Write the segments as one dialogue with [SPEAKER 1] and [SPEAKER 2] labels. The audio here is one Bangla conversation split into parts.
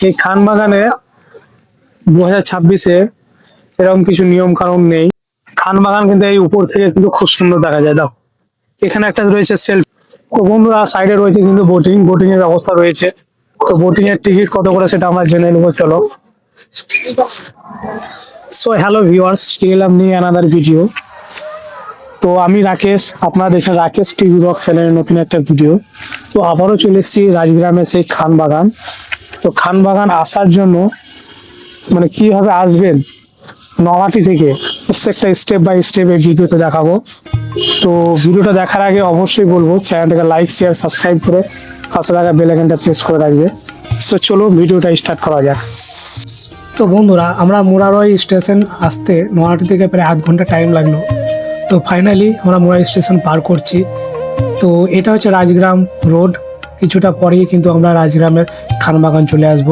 [SPEAKER 1] এই
[SPEAKER 2] খান বাগানে দু হাজার ছাব্বিশে এরকম কিছু নিয়ম কানুন নেই। খান বাগান কিন্তু এই উপর থেকে কিন্তু খুব সুন্দর দেখা যায়, দাও। এখানে একটা রয়েছে সেলফ তো বন্ধুরা সাইডে রয়েছে কিন্তু বোটিং বোটিং এর ব্যবস্থা রয়েছে। তো বোটিং এর টিকিট কত করে সেটা আমরা জেনে নেব, চলো। সো হ্যালো ভিউয়ার্স এলাম নিয়ে আনাদার ভিডিও তো আমি রাকেশ, আপনারা দেখছেন রাকেশ টিভি রক চ্যানেলের নতুন একটা ভিডিও তো আবারও চলে এসেছি রাজগ্রামের সেই খান বাগান। তো খান বাগান আসার জন্য মানে কীভাবে আসবেন নলাটি থেকে, প্রত্যেকটা স্টেপ বাই স্টেপ এই ভিডিওতে দেখাবো। তো ভিডিওটা দেখার আগে অবশ্যই বলব চ্যানেলটাকে লাইক শেয়ার সাবস্ক্রাইব করে পাশে থাকা বেল আইকনটা প্রেস করে রাখবে। তো চলো ভিডিওটা স্টার্ট করা যাক। তো বন্ধুরা, আমরা মোরারয় স্টেশন আসতে নয়াটি থেকে প্রায় আধ ঘণ্টা টাইম লাগল। তো ফাইনালি আমরা মুরারয় স্টেশন পার করছি। তো এটা হচ্ছে রাজগ্রাম রোড কিছুটা পরেই কিন্তু আমরা রাজগ্রামের খানবাগান চলে আসব।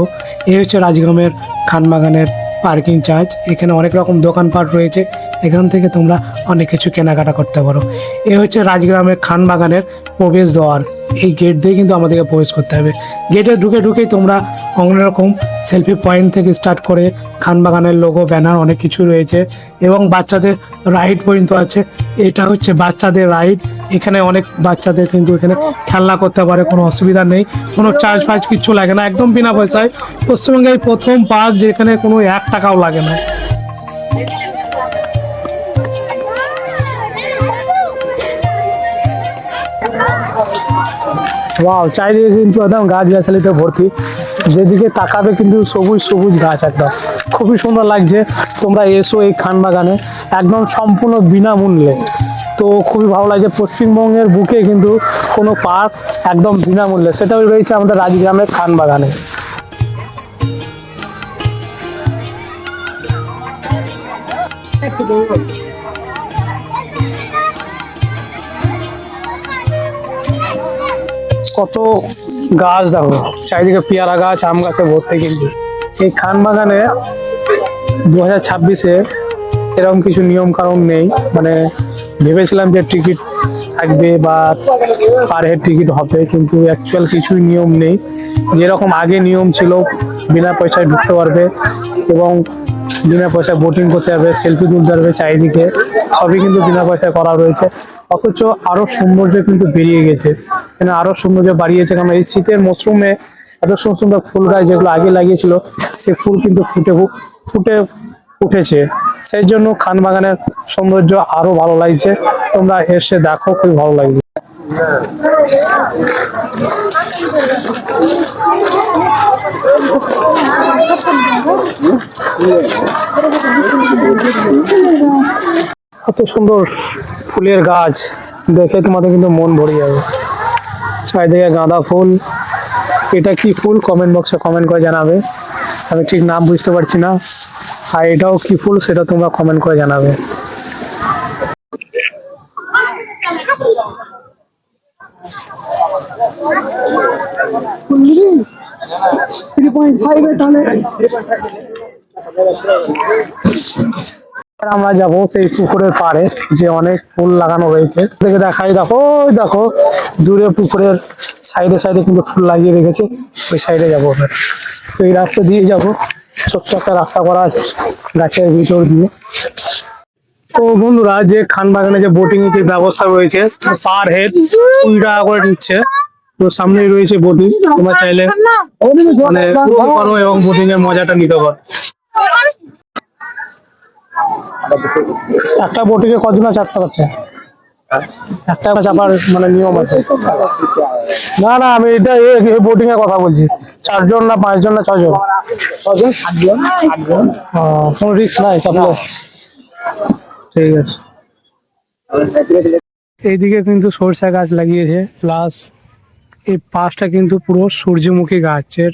[SPEAKER 2] এই হচ্ছে রাজগ্রামের খানবাগানের পার্কিং চার্জ, এখানে অনেক রকম দোকানপাট রয়েছে। এখান থেকে তোমরা অনেক কিছু কেনাকাটা করতে পারো। এ হচ্ছে রাজগ্রামের খানবাগানের প্রবেশ দ্বার এই গেট দিয়ে কিন্তু আমাদেরকে প্রবেশ করতে হবে। গেটে ঢুকে ঢুকেই তোমরা অনেক রকম সেলফি পয়েন্ট থেকে স্টার্ট করে খানবাগানের লোগো ব্যানার অনেক কিছু রয়েছে। এবং বাচ্চাদের রাইড পর্যন্ত আছে। এটা হচ্ছে বাচ্চাদের রাইড এখানে অনেক বাচ্চাদের কিন্তু এখানে খেলনা করতে পারে, কোনো অসুবিধা নেই, কোনো চার্জ ফার্জ কিচ্ছু লাগে না, একদম বিনা পয়সায়। পশ্চিমবঙ্গে এই প্রথম পাস যেখানে কোনো এক টাকাও লাগে না। ওয়াও চারিদিকে কিন্তু একদম গাছ গাছালিতে ভর্তি। যেদিকে তাকাবে কিন্তু সবুজ সবুজ গাছ একদম। খুবই সুন্দর লাগছে। তোমরা এসো এই খান বাগানে, একদম সম্পূর্ণ বিনামূল্যে। তো খুবই ভালো লাগছে। পশ্চিমবঙ্গের বুকে কিন্তু কোনো পার্ক একদম বিনামূল্যে। সেটাও রয়েছে আমাদের রাজগ্রামের খান বাগানে কত গাছ দেখো, চারিদিকে পেয়ারা গাছ, আম গাছে ভর্তি কিন্তু। এই খান বাগানে দু হাজার ছাব্বিশে এরকম কিছু নিয়ম কানুন নেই মানে ভেবেছিলাম যে টিকিট থাকবে বা পার হেড টিকিট হবে, কিন্তু অ্যাকচুয়াল কিছুই নিয়ম নেই। যেরকম আগে নিয়ম ছিল, বিনা পয়সায় ঢুকতে পারবে এবং বিনা পয়সায় বোটিং করতে হবে সেলফি তুলতে পারবে চারিদিকে, সবই কিন্তু বিনা পয়সায় করা রয়েছে। অথচ আরও সৌন্দর্য কিন্তু বেরিয়ে গেছে। মানে আরও সৌন্দর্য বাড়িয়েছে, কারণ এই শীতের মৌসুমে এত সুন্দর সুন্দর ফুল গাছ যেগুলো আগে লাগিয়েছিল, সে ফুল কিন্তু ফুটে ফুটে উঠেছে। সেই জন্য খান বাগানের সৌন্দর্য আরও ভালো লাগছে। তোমরা এসে দেখো, খুবই ভালো লাগবে। কত সুন্দর ফুলের গাছ। দেখে তোমাদের কিন্তু মন ভরে যাবে। চারিদিকে গাঁদা ফুল। এটা কি ফুল? কমেন্ট বক্সে কমেন্ট করে জানাবে। আমি ঠিক নাম বুঝতে পারছি না। আর এটাও কি ফুল সেটা তোমরা কমেন্ট করে জানাবে। আমরা যাব সেই পুকুরের পাড়ে, যে অনেক ফুল লাগানো রয়েছে দেখে দেখাই, দেখো, ওই দেখো, দূরে পুকুরের সাইডে সাইডে কিন্তু ফুল লাগিয়ে রেখেছে। ওই সাইডে যাব এই রাস্তা দিয়ে যাব। ছোট্ট একটা রাস্তা করা আছে গাছের ভিতর দিয়ে। তো বন্ধুরা, যে খান বাগানে যে বোটিং এর ব্যবস্থা রয়েছে পার হেড কুড়ি টাকা করে নিচ্ছে। তো সামনেই রয়েছে বোটিং তোমরা চাইলে মানে করো এবং বোটিং এর মজাটা নিতে পারো। একটা বোটিং এ কজন চারটা পাচ্ছে একটা চাপার মানে নিয়ম আছে। না না আমি এটা বোটিং এর কথা বলছি। চারজন না পাঁচজন না ছজন ছজন সাতজন আটজন। কোনো রিস্ক নাই চাপলে ঠিক আছে। এইদিকে কিন্তু সরষা গাছ লাগিয়েছে। প্লাস এই পাশটা কিন্তু পুরো সূর্যমুখী গাছের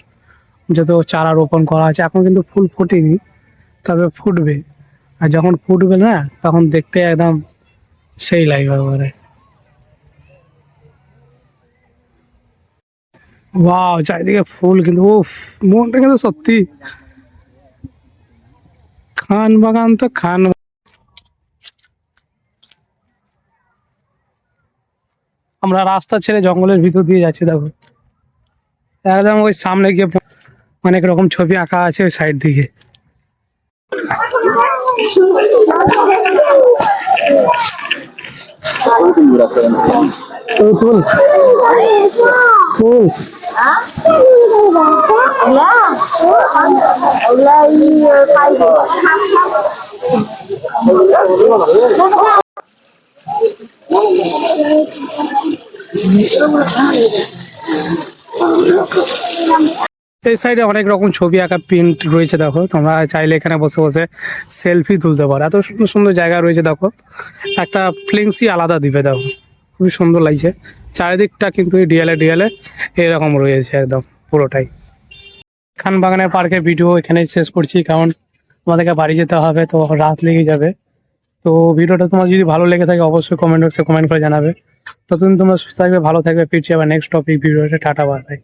[SPEAKER 2] যত চারা রোপণ করা আছে এখন কিন্তু ফুল ফোটেনি তবে ফুটবে। আর যখন ফুটবে না তখন দেখতে একদম सही लाइव हमारे ওয়াও চারিদিকে ফুল কিন্তু ও মনটা কিন্তু সত্যি খান বাগান তো খান আমরা রাস্তা ছেড়ে জঙ্গলের ভিতর দিয়ে যাচ্ছি দেখো একদম ওই সামনে গিয়ে অনেক রকম ছবি আঁকা আছে ওই সাইড দিকে ওই ফুল ফুল এই সাইডে অনেক রকম ছবি আঁকা প্রিন্ট রয়েছে, দেখো। তোমরা চাইলে এখানে বসে বসে সেলফি তুলতে পারো। এত সুন্দর সুন্দর জায়গা রয়েছে, দেখো। একটা ফ্লিংসই আলাদা দিবে, দেখো। খুবই সুন্দর লাগছে। চারিদিকটা কিন্তু ডিএলএ ডিএলএ এরকম রয়েছে একদম, পুরোটাই। খান বাগানের পার্কের ভিডিও এখানেই শেষ করছি, কারণ আমাদেরকে বাড়ি যেতে হবে, তো রাত লেগে যাবে। তো ভিডিওটা তোমার যদি ভালো লেগে থাকে, অবশ্যই কমেন্ট বক্সে কমেন্ট করে জানাবে। ততদিন তোমরা সুস্থ থাকবে, ভালো থাকবে, ফিরছি আবার নেক্সট টপিক ভিডিওটা টাটা বাই